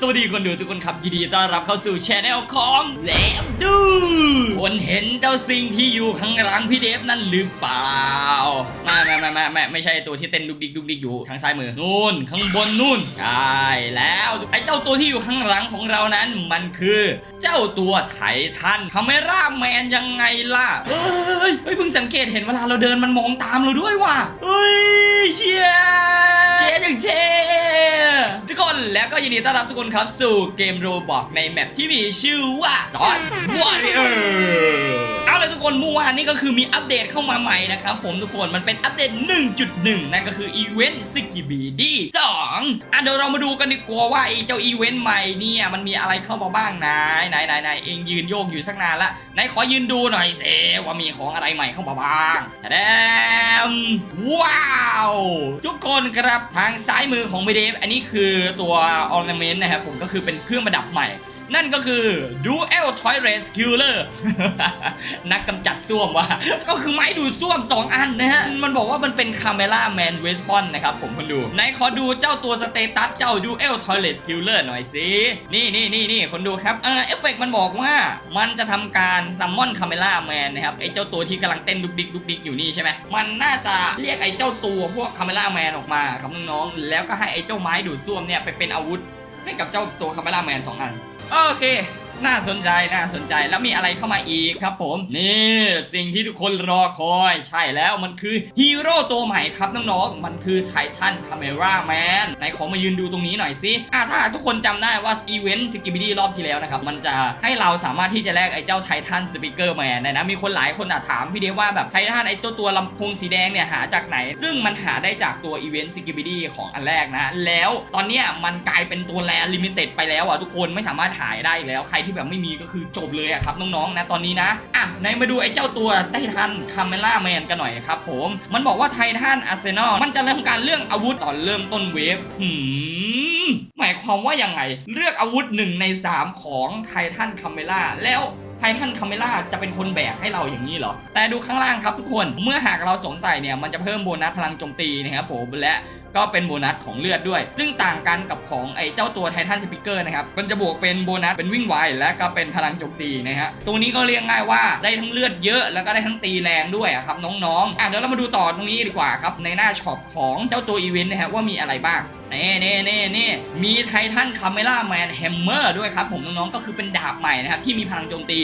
สวัสดีคนดูทุกคนครับยินดีต้อนรับเข้าสู่ช anel ของแล้วดู คนเห็นเจ้าสิ่งที่อยู่ข้างหลังพี่เดฟนั่นหรือเปล่าไม่ไม่ไม่ไม่ไม่ไม่ใช่ตัวที่เต้นดุกดิกดุกดิกอยู่ทางซ้ายมือนู่นข้างบนนู่นใช่แล้วไอ้เจ้าตัวที่อยู่ข้างหลังของเรานั้นมันคือ เจ้าตัวไททันคาเมร่าแมนยังไงล่ะเฮ้ยเฮ้ยเพิ่งสังเกตเห็นเวลาเราเดินมันมองตามเราด้วยว่ะเฮ้ยเชียร์เชียร์อย่างเชีย ทุกคนแล้วก็ยินดีต้อนรับทุกคนครับสู่เกมโรบอกในแมปที่มีชื่อว่า Sauce Warrior เลยทุกคนเมื่อวานนี้ก็คือมีอัปเดตเข้ามาใหม่นะครับผมทุกคนมันเป็นอัปเดต 1.1 นั่นก็คืออีเวนต์ซิกิบีดี2อะเดี๋ยวเรามาดูกันดีกว่าว่าไอ้เจ้าอีเวนต์ใหม่เนี่ยมันมีอะไรเข้ามาบ้างนะไหนไหนไหนเองยืนโยกอยู่สักนานละไหนขอยืนดูหน่อยเซว่ามีของอะไรใหม่เข้ามาบ้างแดมว้าว ทุกคนครับทางซ้ายมือของเมเดฟอันนี้คือตัวออร์นเมนต์นะครับผมก็คือเป็นเครื่องประดับใหม่ นั่นก็คือ Dual Toilet Killer นักกำจัดส้วมว่ะก็คือไม้ดูดส้วม 2 อันนะฮะ มันบอกว่ามันเป็น Camera Man Weapon นะครับผมคนดูไหนขอดูเจ้าตัวสเตตัสเจ้า Dual Toilet Killer หน่อยสิ นี่นี่นี่นี่คนดูครับ เออเอฟเฟกมันบอกว่ามันจะทำการ Summon Camera Man นะครับไอ้เจ้าตัวที่กำลังเต้นดุกดิกดุกดิกอยู่นี่ใช่ไหมมันน่าจะเรียกไอ้เจ้าตัวพวก Camera Man ออกมาครับน้องๆแล้วก็ให้ไอ้เจ้าไม้ดูดส้วมเนี่ยไปเป็นอาวุธให้กับเจ้าตัว Camera Man สองอัน โอเค น่าสนใจน่าสนใจแล้วมีอะไรเข้ามาอีกครับผม นี่สิ่งที่ทุกคนรอคอย ใช่แล้วมันคือฮีโร่ตัวใหม่ครับน้องๆมันคือไททันคาเมราแมนไหนขอมายืนดูตรงนี้หน่อยสิอะถ้าทุกคนจำได้ว่าอีเวนต์สกิบิดี้รอบที่แล้วนะครับ มันจะให้เราสามารถที่จะแลกไอ้เจ้าไททันสปีกเกอร์แมนได้นะมีคนหลายคนอะถามพี่เดวว่าแบบไททันไอ้เจ้าตัวลำโพงสีแดงเนี่ยหาจากไหน ซึ่งมันหาได้จากตัวอีเวนต์สกิบิดี้ของอันแรกนะแล้วตอนเนี้มันกลายเป็นตัวแลลิมิเต็ดไปแล้วอะทุกคนไม่สามารถหายได้แล้วใครที่แบบไม่มีก็คือจบเลยอะครับน้องๆนะตอนนี้นะอะไหนมาดูไอ้เจ้าตัวไททันคาเมล่าแมนกันหน่อยครับผมมันบอกว่าไททันอาร์เซนอลมันจะเริ่มการเรื่องอาวุธตอนเริ่มต้นเวฟหืมหมายความว่ายังไง เลือกอาวุธหนึ่งใน3 ของไททันคาเมล่าแล้วไททันคาเมล่าจะเป็นคนแบกให้เราอย่างนี้เหรอ แต่ดูข้างล่างครับทุกคน เมื่อหากเราสวมใส่เนี่ย มันจะเพิ่มโบนัสพลังโจมตีนะครับผม และ ก็เป็นโบนัสของเลือดด้วย ซึ่งต่างกันกับของไอ้เจ้าตัวไททันสปิเกอร์นะครับ มันจะบวกเป็นโบนัสเป็นวิ่งไวและก็เป็นพลังโจมตีนะฮะ ตัวนี้ก็เรียกง่ายว่าได้ทั้งเลือดเยอะแล้วก็ได้ทั้งตีแรงด้วยครับน้องๆ อะเดี๋ยวเรามาดูต่อตรงนี้ดีกว่าครับในหน้าช็อปของเจ้าตัวอีเวนต์นะฮะว่ามีอะไรบ้างเน่เน่เน่เน่มีไททันคาเมล่าแมนแฮมเมอร์ด้วยครับผมน้องๆ ก็คือเป็นดาบใหม่นะครับ ที่มีพลังโจมตี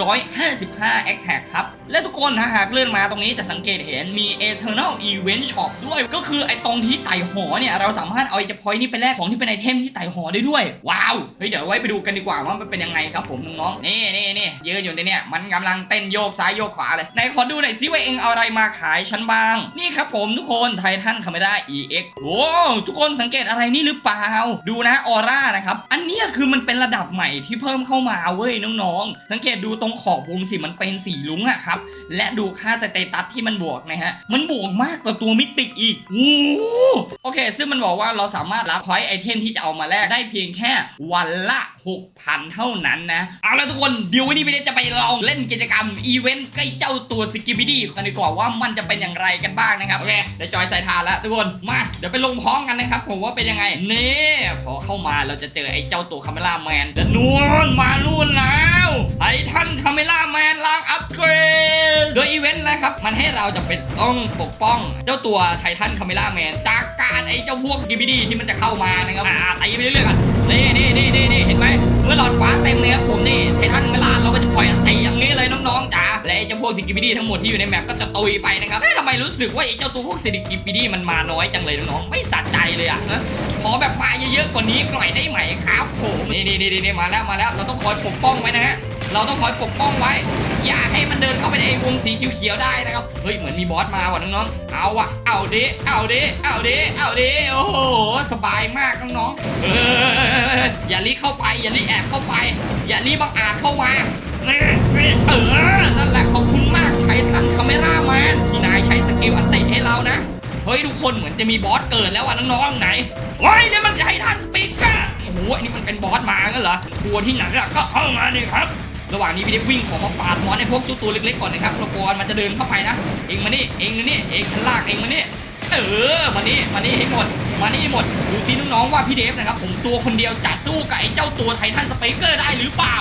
155 a t t a c ครับ และทุกคนถ้าหากเลื่อนมาตรงนี้จะสังเกตเห็นมี Eternal Event Shop ด้วย ก็คือไอ้ตรงที่ไต่หอเนี่ย เราสามารถเอาไอ้จะพอยนี้ไปแลกของที่เป็นไอเทมที่ไต่หอได้ด้วย ว้าวเฮ้ยเดี๋ยวไว้ไปดูกันดีกว่าว่ามันเป็นยังไงครับผมน้องๆนี่นี่นี่ยืนอยู่ในเนี่ยมันกำลังเต้นโยกซ้ายโยกขวาเลยไหนขอดูหน่อยซิว่าเองเอาอะไรมาขายฉันบ้าง นี่ครับผมทุกคนไททันคาเมรา EX โอ้ทุกคนสังเกตอะไรนี่หรือเปล่าดูนะออร่านะครับอันนี้คือมันเป็นระดับใหม่ที่เพิ่มเข้ามาเว้ยน้องๆสังเกตดูตรงขอบวงสิมันเป็นสีลุ้งอะครับและดูค่าสเตตัสที่มันบวกนะฮะ มันบวกมากกว่าตัวมิติอีกโอ้โอเค ซึ่งมันบอกว่าเราสามารถรับพอยต์ไอเทมที่จะเอามาแลกได้เพียงแค่วันละ6,000 เท่านั้นนะ เอาละทุกคนเดี๋ยววันนี้พี่เดชจะไปลองเล่นกิจกรรมอีเวนต์ใกล้เจ้าตัวสกิบิดี้กันดีกว่าว่ามันจะเป็นอย่างไรกันบ้างนะครับโอเคได้จอยใส่ทานแล้วทุกคนมาเดี๋ยวไปลงพร้อมกันนะครับผมว่าเป็นยังไงนี่พอเข้ามาเราจะเจอไอ้เจ้าตัวคาเมล่าแมนเดนวนมาลุ่นแล้วไอ้ท่านคาเมล่าแมนล้างอัปเกรดโดยอีเวนต์นะครับมันให้เราจะเป็นต้องปกป้อง เจ้าตัวไททันคาเมล่าแมนจากการไอ้เจ้าพวกกิบิดี้ที่มันจะเข้ามานะครับอ่าตีไปเรื่อยๆกัน นี่นี่นี่นี่นี่เห็นไหมเมื่อหลอดฟ้าเต็มเลยครับผมนี่ไททันเวลาเราก็จะปล่อยอัตีอย่างนี้เลยน้องๆจ๋าและไอ้เจ้าพวกซิกิบิดี้ทั้งหมดที่อยู่ในแมปก็จะตุยไปนะครับเฮ้ยทำไมรู้สึกว่าไอ้เจ้าตัวพวกซิกิบิดี้มันมาน้อยจังเลยน้องๆไม่สะใจเลยอะนะขอแบบมาเยอะๆกว่านี้หน่อยได้ไหมครับผมนี่นี่นี่นี่มาแล้วมาแล้วเราต้องคอยปกป้องไว้นะฮะ เราต้องคอยปกป้องไว้ อย่าให้มันเดินเข้าไปในไอ้วงสีเขียวๆได้นะครับ เฮ้ย เหมือนมีบอสมาว่ะน้องๆ เอาอะเอาดิเอาดิเอาดิเอาดิโอ้โห สบายมากน้องๆเอออย่าลีเข้าไป อย่าลีแอบเข้าไป อย่าลีบังอาจเข้ามาเออ นั่นแหละขอบคุณมากไททันคาเมราแมนที่นายใช้สกิลอันติให้เรานะ เฮ้ย ทุกคนเหมือนจะมีบอสเกิดแล้วว่ะน้องๆไหนโอ้ยเนี่ยมันไททันสปีกเกอร์โอ้โหอันนี้มันเป็นบอสมางั้นเหรอกลัวที่ไหนล่ะก็เข้ามานี่ครับ ระหว่างนี้พี่ได้วิ่งขอมาปาดมอนไอ้พวกจ้าตัวเล็กๆก่อนนะครับเรากลัวมันจะเดินเข้าไปนะ เองมานี่เองนี่เองลากเองมานี่เออมานี่มานี่ให้หมดมานี่หมดดูซิน้องๆว่าพี่เดฟนะครับผมตัวคนเดียวจะสู้กับไอ้เจ้าตัวไททันสเปเกอร์ได้หรือเปล่า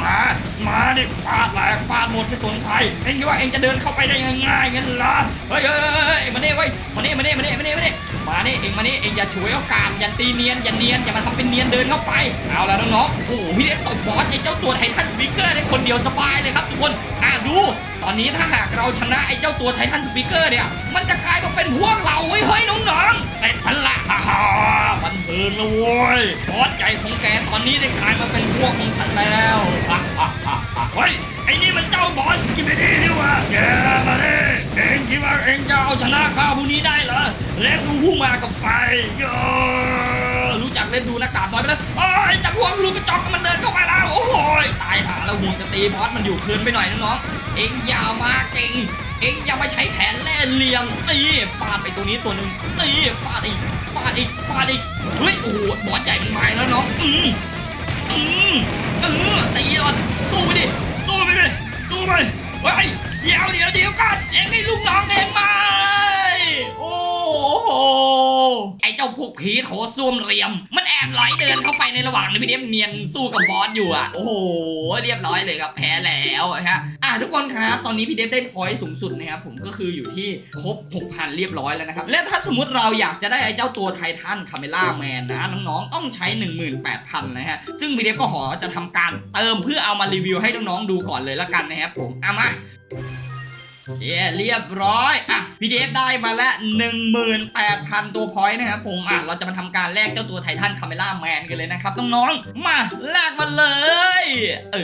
มามาดิฟาดแหลกฟาดหมดไม่สนใครเองคิดว่าเองจะเดินเข้าไปได้ง่ายๆงั้นเหรอเฮ้ยเฮ้ยเฮ้ยเฮ้ยมานี่เว้มานี่มานี่มานี่มานี่มานี่ มานี่เองมานี่เองอย่าฉวยโอกาสอย่าตีเนียนอย่าเนียนอย่ามาทำเป็นเนียนเดินเข้าไปเอาละน้องๆโอ้โหพี่เดฟตบบอสไอ้เจ้าตัวไททันสเปเกอร์ได้คนเดียวสบายเลยครับทุกคนอะดู ตอนนี้ถ้าหากเราชนะไอ้เจ้าตัวไททันสปีกเกอร์เนี่ยมันจะกลายมาเป็นพวกเราเว้ยเฮ้ยน้องๆแต่ฉันละฮ่าฮ่ามันเดินแล้วเว้ยบอสใหญ่ของแกตอนนี้ได้กลายมาเป็นพวกของฉันแล้วฮ่าฮ่าฮ่าเฮ้ยไอ้นี่มันเจ้าบอสกิบิดี้นี่วะแกมาดิเองคิดว่าเองจะเอาชนะข้าผู้นี้ได้เหรอ เล่นดูผู้มากับไฟรู้จักเล่นดูหน้ากากน้อยไปแล้วโอ้ยต่พวกลูกกระจอกมันเดินเข้ามาแล้วโอ้โหตายหาแล้วห่วงจะตีบอสมันอยู่คืนไปหน่อยน้องๆเอ็งย่ามากเก่งเอ็งอย่ามาใช้แผนแล่เหลี่ยมตีฟาดไปตัวนี้ตัวหนึ่งตีฟาดอีกฟาดอีกฟาดอีกเฮ้ยโอ้โหบอสใหญ่มาแล้วน้องอืมอืมเออตีก่อนสู้ไปดิสู้ไปดิสู้ไปเฮ้ยเดี๋ยวเดี๋ยวเดี๋ยวกันเอ็งให้ลูกน้องเอ็งมา โห ไอ้เจ้าพวกผีโถส้วมเรียม มันแอบไหลเดินเข้าไปในระหว่างที่พี่เดฟเนียนสู้กับบอสอยู่อะ โอ้โห เรียบร้อยเลยครับแพ้แล้วนะฮะอะทุกคนครับตอนนี้พี่เดฟได้พอยต์สูงสุดนะครับผมก็คืออยู่ที่ครบ 6,000 เรียบร้อยแล้วนะครับ และถ้าสมมติเราอยากจะได้ไอ้เจ้าตัวไททันคาเมล่าแมนนะน้องๆต้องใช้ 18,000 นะฮะ ซึ่งพี่เดฟก็ขอจะทำการเติมเพื่อเอามารีวิวให้น้องๆดูก่อนเลยละกันนะครับผมเอามา เย้เรียบร้อย อะ PDF ได้มาแล้ว18,000 ตัวพอยต์นะครับผม อะ เราจะมาทำการแลกเจ้าตัวไททันคาเมล่าแมนกันเลยนะครับน้องๆ มาแลกมาเลย เอ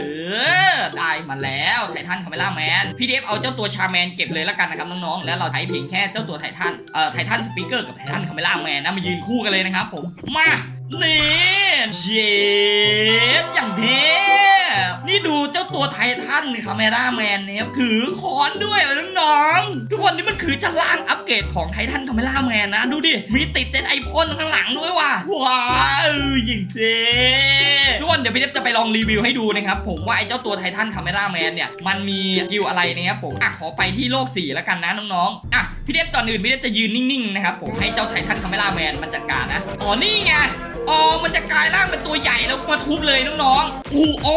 อ ได้มาแล้วไททันคาเมล่าแมน PDF เอาเจ้าตัวชาแมนเก็บเลยละกันนะครับน้องๆ แล้วเราใช้เพียงแค่เจ้าตัวไททัน เอ่อ ไททันสปีกเกอร์กับไททันคาเมล่าแมนนะมายืนคู่กันเลยนะครับผม มา นี่เชฟอย่ ตัวไททันคาเมราแมนเนี่ยถือค้อนด้วยเหรอน้องๆทุกวันนี้มันคือจะล่างอัปเกรดของไททันคาเมราแมนนะ ดูดิ มีติดเจ็ตไอพ่นข้างหลังด้วยว่ะว้าวย่างเท่ทุกคนเดี๋ยวพี่เล็บจะไปลองรีวิวให้ดูนะครับผมว่าไอ้เจ้าตัวไททันคาเมราแมนเนี่ยมันมีกิลอะไรนะครับผมอะขอไปที่โลก4แล้วกันนะน้องๆอะพี่เล็บก่อนอื่นพี่เล็บจะยืนนิ่งๆนะครับผมให้เจ้าไททันคาเมราแมนมันจัดการนะอ๋อนี่ไง อ๋อ มันจะกลายร่างเป็นตัวใหญ่แล้วมาทุบเลยน้องๆโอ้โอ๋อ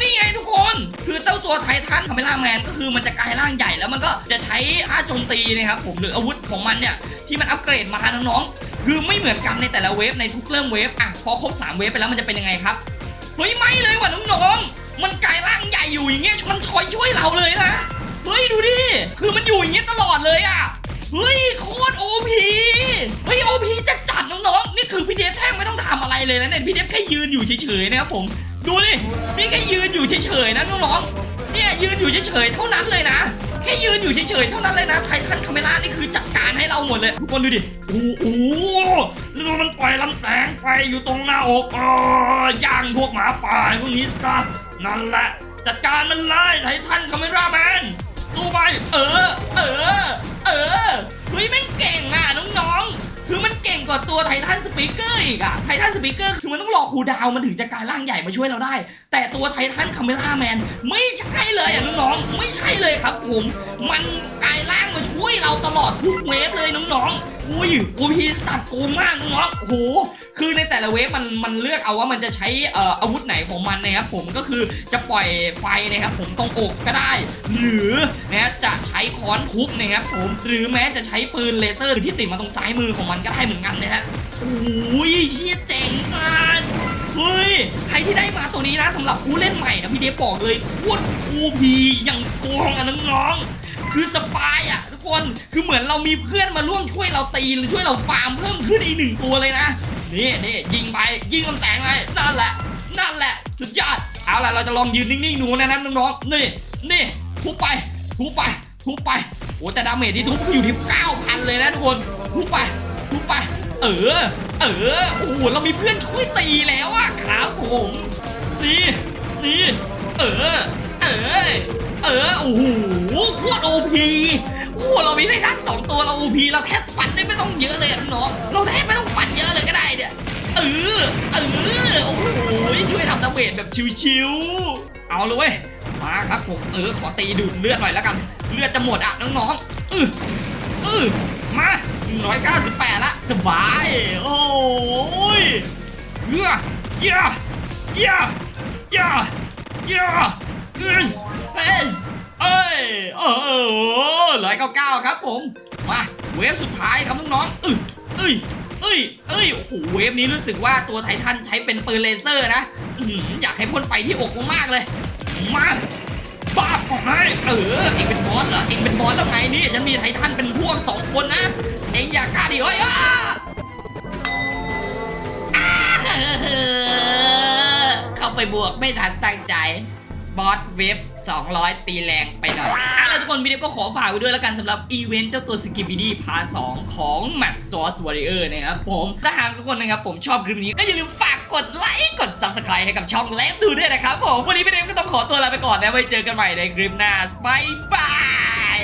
นี่ไงทุกคน คือเจ้าตัวไททันคาเมล่าแมนก็คือมันจะกลายร่างใหญ่แล้วมันก็จะใช้ท่าโจมตีนะครับผมหรืออาวุธของมันเนี่ยที่มันอัปเกรดมาน้องๆ คือไม่เหมือนกันในแต่ละเวฟในทุกเริ่มเวฟอะพอครบ3เวฟไปแล้วมันจะเป็นยังไงครับ เฮ้ยไม่เลยว่ะน้องๆ มันกลายร่างใหญ่อยู่อย่างเงี้ยมันคอยช่วยเราเลยนะ เฮ้ยดูดิ คือมันอยู่อย่างเงี้ยตลอดเลยอะ เฮ้ยโคตรโอพีเฮ้ยโอพีจะจัดน้องๆ คือพี่เดฟแท่งไม่ต้องทำอะไรเลยนะเนี่ยพี่เดฟแค่ยืนอยู่เฉยๆนะครับผมดูดินี่แค่ยืนอยู่เฉยๆนะน้องๆเนี่ยยืนอยู่เฉยๆเท่านั้นเลยนะแค่ยืนอยู่เฉยๆเท่านั้นเลยนะไททันคาเมล่านี่คือจัดการให้เราหมดเลยทุกคนดูดิโอ้โหแล้วมันปล่อยลำแสงไฟอยู่ตรงหน้าอกอย่างพวกหมาป่าพวกนี้ซะนั่นแหละจัดการมันเลยไททันคาเมล่าแมนสู้ไปเออเออเออเฮ้ยแม่งเก่งอะน้องๆ กว่าตัวไททันสปีกเกอร์อีกอะไททันสปีกเกอร์คือมันต้องรอคูดาวมันถึงจะกลายร่างใหญ่มาช่วยเราได้ แต่ตัวไททันคาเมล่าแมนไม่ใช่เลยอะน้องๆไม่ใช่เลยครับผมมันกลายร่างมาช่วยเราตลอดทุกเวฟเลยน้องๆอุ้ยโอพีสัตว์โกงมากน้องๆโอ้โห คือในแต่ละเวฟมันมันเลือกเอาว่ามันจะใช้เอ่ออาวุธไหนของมันนะครับผมก็คือจะปล่อยไฟนะครับผมตรงอกก็ได้ หรือนะจะใช้ค้อนทุบนะครับผมหรือแม้จะใช้ปืนเลเซอร์ที่ติดมาตรงซ้ายมือของมันก็ได้เหมือนกันนะฮะโอ้ยเชี่ยเจ๋งมากเฮ้ยใครที่ได้มาตัวนี้นะสำหรับผู้เล่นใหม่นะพี่เดฟบอกเลยโคตรคูพีอย่างโกงอะน้องๆคือสปายอะทุกคนคือเหมือนเรามีเพื่อนมาร่วมช่วยเราตีหรือช่วยเราฟาร์มเพิ่มขึ้นอีกหนึ่งตัวเลยนะ นี่นี่ยิงไปยิงลำแสงไปนั่นแหละ นั่นแหละ สุดยอด เอาล่ะเราจะลองยืนนิ่งๆดูนะนั้นน้องๆนี่นี่ทุบไปทุบไปทุบไปโอ้แต่ดาเมจที่ทุบอยู่ที่9,000เลยนะทุกคนทุบไปทุบไป เออ เออโอ้โหเรามีเพื่อนช่วยตีแล้วอะครับผมสีสีเออ เออ เออโอ้โหโคตรโอพี โอ้เรามีได้ทั้งสองตัวเราโอพีเราแทบฟันได้ไม่ต้องเยอะเลยอะน้องเราแทบไม่ต้องฟันเยอะเลยก็ได้เนี่ยเออเออโอ้โหช่วยทำดาเมจแบบชิวๆเอาเลยเว้ยมาครับผมเออขอตีดูดเลือดหน่อยแล้วกัน เลือดจะหมดอะน้องๆเออเออมา198ละสบายโอ้ยเยอะเยอะเยอะเยอะเยอะเอสเอส เอ้ยโอ้โหร้อยเก้าเก้าครับผม มาเวฟสุดท้ายครับน้องๆอึเอ้ยเอ้ยเอ้ยโอ้โหเวฟนี้รู้สึกว่าตัวไททันใช้เป็นปืนเลเซอร์นะอยากให้พ่นไฟที่อกมากเลย มาบ้าของให้เออเองเป็นบอสเหรอเองเป็นบอสแล้วไงนี่ฉันมีไททันเป็นพวกสองคนนะ เองอยากกล้าดิเฮ้ยอ้าอ้าเข้าไปบวกไม่ทันตั้งใจ บอสเว็บ 200 ตีแรงไปหน่อยอะแล้วทุกคนวิดีโอก็ขอฝากไว้ด้วยแล้วกันสำหรับอีเวนต์เจ้าตัวสกิบิดี้พาร์ทสของ Map Stores Warrior นะครับผมถ้าหากทุกคนนะครับผมชอบคลิปนี้ก็อย่าลืมฝากกดไลค์กด Subscribe ให้กับช่องเล็บดูด้วยนะครับผม วันนี้พี่เดมก็ต้องขอตัวลาไปก่อนนะไว้เจอกันใหม่ในคลิปหน้าบายบาย